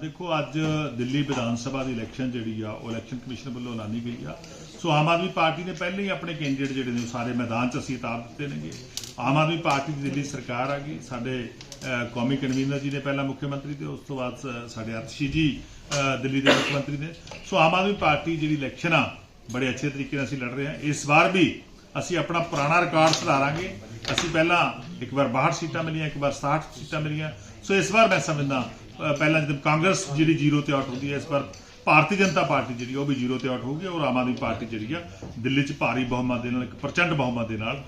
ਦੇਖੋ, ਅੱਜ ਦਿੱਲੀ ਵਿਧਾਨ ਸਭਾ ਦੀ ਇਲੈਕਸ਼ਨ ਜਿਹੜੀ ਆ, ਉਹ ਇਲੈਕਸ਼ਨ ਕਮਿਸ਼ਨ ਵੱਲੋਂ ਐਲਾਨੀ ਗਈ ਆ। ਸੋ ਆਮ ਆਦਮੀ ਪਾਰਟੀ ਨੇ ਪਹਿਲਾਂ ਹੀ ਆਪਣੇ ਕੈਂਡੀਡੇਟ ਜਿਹੜੇ ਨੇ ਉਹ ਸਾਰੇ ਮੈਦਾਨ 'ਚ ਅਸੀਂ ਉਤਾਰ ਦਿੱਤੇ ਨੇਗੇ। ਆਮ ਆਦਮੀ ਪਾਰਟੀ ਦੀ ਦਿੱਲੀ ਸਰਕਾਰ ਆ ਗਈ। ਸਾਡੇ ਕੌਮੀ ਕਨਵੀਨਰ ਜੀ ਨੇ ਪਹਿਲਾਂ ਮੁੱਖ ਮੰਤਰੀ ਤੇ, ਉਸ ਤੋਂ ਬਾਅਦ ਸ- ਸਾਡੇ ਅਰਸ਼ੀ ਜੀ ਦਿੱਲੀ ਦੇ ਮੁੱਖ ਮੰਤਰੀ ਨੇ। ਸੋ ਆਮ ਆਦਮੀ ਪਾਰਟੀ ਜਿਹੜੀ ਇਲੈਕਸ਼ਨ ਆ, ਬੜੇ ਅੱਛੇ ਤਰੀਕੇ ਨਾਲ ਅਸੀਂ ਲੜ ਰਹੇ ਹਾਂ। ਇਸ ਵਾਰ ਵੀ ਅਸੀਂ ਆਪਣਾ ਪੁਰਾਣਾ ਰਿਕਾਰਡ ਸੁਧਾਰਾਂਗੇ। ਅਸੀਂ ਪਹਿਲਾਂ ਇੱਕ ਵਾਰ 62 ਸੀਟਾਂ ਮਿਲੀਆਂ, ਇੱਕ ਵਾਰ 67 ਸੀਟਾਂ ਮਿਲੀਆਂ। ਸੋ ਇਸ ਵਾਰ ਮੈਂ ਸਮਝਦਾ ਪਹਿਲਾਂ ਜਦੋਂ ਕਾਂਗਰਸ ਜਿਹੜੀ ਜ਼ੀਰੋ ਤੇ ਆਊਟ ਹੁੰਦੀ ਹੈ, ਇਸ ਵਾਰ ਭਾਰਤੀ ਜਨਤਾ ਪਾਰਟੀ ਜਿਹੜੀ ਉਹ ਵੀ ਜ਼ੀਰੋ ਤੇ ਆਊਟ ਹੋਊਗੀ, ਔਰ ਆਮ ਆਦਮੀ ਪਾਰਟੀ ਜਿਹੜੀ ਆ, ਦਿੱਲੀ 'ਚ ਭਾਰੀ ਬਹੁਮਤ ਦੇ ਨਾਲ, ਇੱਕ ਪ੍ਰਚੰਡ ਬਹੁਮਤ ਦੇ ਨਾਲ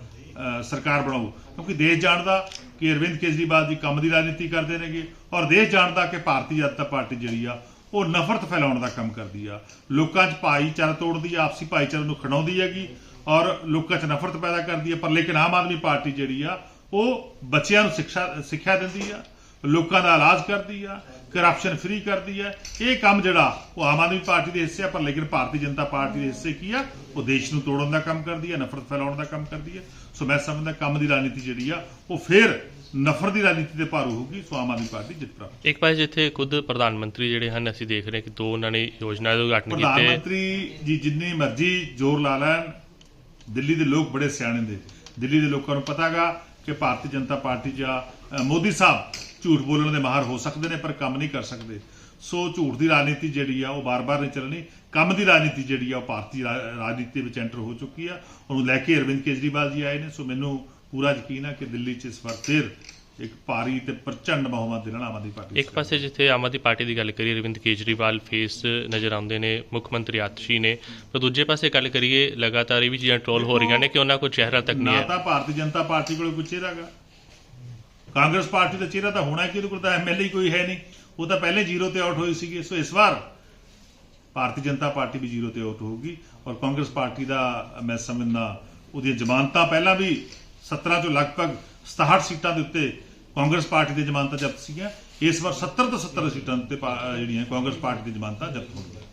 ਸਰਕਾਰ ਬਣਾਊ। ਕਿਉਂਕਿ ਦੇਸ਼ ਜਾਣਦਾ ਕਿ ਅਰਵਿੰਦ ਕੇਜਰੀਵਾਲ ਜੀ ਕੰਮ ਦੀ ਰਾਜਨੀਤੀ ਕਰਦੇ ਨੇਗੇ, ਔਰ ਦੇਸ਼ ਜਾਣਦਾ ਕਿ ਭਾਰਤੀ ਜਨਤਾ ਪਾਰਟੀ ਜਿਹੜੀ ਆ, ਉਹ ਨਫ਼ਰਤ ਫੈਲਾਉਣ ਦਾ ਕੰਮ ਕਰਦੀ ਆ। ਲੋਕਾਂ 'ਚ ਭਾਈਚਾਰਾ ਤੋੜਦੀ ਆ, ਆਪਸੀ ਭਾਈਚਾਰੇ ਨੂੰ ਖੜਾਉਂਦੀ ਹੈਗੀ, ਔਰ ਲੋਕਾਂ 'ਚ ਨਫ਼ਰਤ ਪੈਦਾ ਕਰਦੀ ਆ। ਪਰ ਲੇਕਿਨ ਆਮ ਆਦਮੀ ਪਾਰਟੀ ਜਿਹੜੀ ਆ, ਉਹ ਬੱਚਿਆਂ ਨੂੰ ਸਿੱਖਿਆ ਸਿੱਖਿਆ ਦਿੰਦੀ ਆ ਲੋਕਾਂ ਦਾ ਇਲਾਜ ਕਰਦੀ ਆ ਕਰਪਸ਼ਨ ਫ੍ਰੀ ਕਰਦੀ ਆ। ਇਹ ਕੰਮ ਜਿਹੜਾ ਉਹ ਆਮ ਆਦਮੀ ਪਾਰਟੀ ਦੇ ਹਿੱਸੇ ਆ ਪਰ ਲੇਕਿਨ ਭਾਰਤੀ ਜਨਤਾ ਪਾਰਟੀ ਦੇ ਹਿੱਸੇ ਕੀ ਆ? ਉਹ ਦੇਸ਼ ਨੂੰ ਤੋੜਨ ਦਾ ਕੰਮ ਕਰਦੀ ਆ ਨਫ਼ਰਤ ਫੈਲਾਉਣ ਦਾ ਕੰਮ ਕਰਦੀ ਆ। ਸੋ ਮੈਂ ਸਮਝਦਾ ਕੰਮ ਦੀ ਰਾਜਨੀਤੀ ਜਿਹੜੀ ਆ ਉਹ ਫੇਰ ਨਫ਼ਰਤ ਦੀ ਰਾਜਨੀਤੀ ਤੇ ਭਾਰੂ ਹੋਊਗੀ ਸੋ ਆਮ ਆਦਮੀ ਪਾਰਟੀ ਜਿੱਤ ਪ੍ਰਾਪਤ ਇੱਕ ਪਾਸੇ ਜਿੱਥੇ ਖੁਦ ਪ੍ਰਧਾਨ ਮੰਤਰੀ ਜਿਹੜੇ ਹਨ ਅਸੀਂ ਦੇਖ ਰਹੇ ਕਿ ਦੋ ਉਹਨਾਂ ਨੇ ਯੋਜਨਾ ਦੇ ਉਦਘਾਟਨ ਪ੍ਰਧਾਨ ਕੀਤੇ ਮੰਤਰੀ ਜੀ ਜਿੰਨੀ ਮਰਜ਼ੀ ਜ਼ੋਰ ਲਾ ਲੈਣ ਦਿੱਲੀ ਦੇ ਲੋਕ ਬੜੇ ਸਿਆਣੇ ਨੇ। ਦਿੱਲੀ ਦੇ ਲੋਕਾਂ ਨੂੰ ਪਤਾਗਾ ਕਿ ਭਾਰਤੀ ਜਨਤਾ ਪਾਰਟੀ ਜਾਂ ਮੋਦੀ ਸਾਹਿਬ ਝੂਠ ਬੋਲਣ ਦੇ ਮਾਹਰ ਹੋ ਸਕਦੇ ਨੇ ਪਰ ਕੰਮ ਨਹੀਂ ਕਰ ਸਕਦੇ। ਸੋ ਝੂਠ ਦੀ ਰਾਜਨੀਤੀ ਜਿਹੜੀ ਆ ਉਹ ਬਾਰ-ਬਾਰ ਨਹੀਂ ਚੱਲਣੀ। ਕੰਮ ਦੀ ਰਾਜਨੀਤੀ ਜਿਹੜੀ ਆ ਉਹ ਭਾਰਤੀ ਰਾਜਨੀਤੀ ਵਿੱਚ ਐਂਟਰ ਹੋ ਚੁੱਕੀ ਆ ਉਹਨੂੰ ਲੈ ਕੇ ਅਰਵਿੰਦ ਕੇਜਰੀਵਾਲ ਜੀ ਆਏ ਨੇ। ਸੋ ਮੈਨੂੰ ਪੂਰਾ ਯਕੀਨ ਆ ਕਿ ਦਿੱਲੀ 'ਚ ਇਸ ਵਾਰ ਫਿਰ ਇੱਕ ਭਾਰੀ ਤੇ ਪ੍ਰਚੰਡ ਬਹੁਮਤ ਦੇ ਨਾਲ ਆਮ ਆਦਮੀ ਪਾਰਟੀ ਇੱਕ ਪਾਸੇ ਜਿੱਥੇ ਆਮ ਆਦਮੀ ਪਾਰਟੀ ਦੀ ਗੱਲ ਕਰੀਏ ਅਰਵਿੰਦ ਕੇਜਰੀਵਾਲ ਫੇਸ ਨਜ਼ਰ ਆਉਂਦੇ ਨੇ ਮੁੱਖ ਮੰਤਰੀ ਆਤਸ਼ੀ ਨੇ। ਪਰ ਦੂਜੇ ਪਾਸੇ ਗੱਲ ਕਰੀਏ ਲਗਾਤਾਰ ਇਹ ਵੀ ਚੀਜ਼ਾਂ ਟ੍ਰੋਲ ਹੋ ਰਹੀਆਂ ਨੇ ਕਿ ਉਹਨਾਂ ਕੋਲ ਚਿਹਰਾ ਤੱਕ ਨਹੀਂ ਨਾ ਹੈ। ਤਾਂ ਭਾਰਤੀ ਜਨਤਾ ਪਾਰਟੀ ਕੋਲ ਕੋਈ ਚਿਹਰਾ ਗਾ ਕਾਂਗਰਸ ਪਾਰਟੀ ਦਾ ਚਿਹਰਾ ਤਾਂ ਹੋਣਾ ਕਿ ਉਹਦੇ ਕੋਲ ਤਾਂ ਐਮਐਲਏ ਕੋਈ ਹੈ ਨਹੀਂ। ਉਹ ਤਾਂ ਪਹਿਲੇ ਜ਼ੀਰੋ ਤੇ ਆਊਟ ਹੋਈ ਸੀਗੀ। ਸੋ ਇਸ ਵਾਰ ਭਾਰਤੀ ਜਨਤਾ ਪਾਰਟੀ ਵੀ ਜ਼ੀਰੋ ਤੇ ਆਊਟ ਹੋਊਗੀ ਔਰ ਕਾਂਗਰਸ ਪਾਰਟੀ ਦਾ ਮੈਂ ਸਮਝਦਾ ਉਹਦੀਆਂ ਜ਼ਮਾਨਤਾਂ ਪਹਿਲਾਂ ਵੀ 17 ਚੋਂ ਲਗਭਗ 67 ਸੀਟਾਂ ਦੇ ਉੱਤੇ ਕਾਂਗਰਸ ਪਾਰਟੀ ਦੀ ਜ਼ਮਾਨਤਾਂ ਜ਼ਬਤ ਸੀਗੀਆਂ। ਇਸ ਵਾਰ 70 ਤੋਂ 70 ਸੀਟਾਂ ਉੱਤੇ ਪਾ- ਜਿਹੜੀਆਂ ਕਾਂਗਰਸ ਪਾਰਟੀ ਦੀ ਜ਼ਮਾਨਤਾਂ ਜ਼ਬਤ ਹੋਣਗੀਆਂ।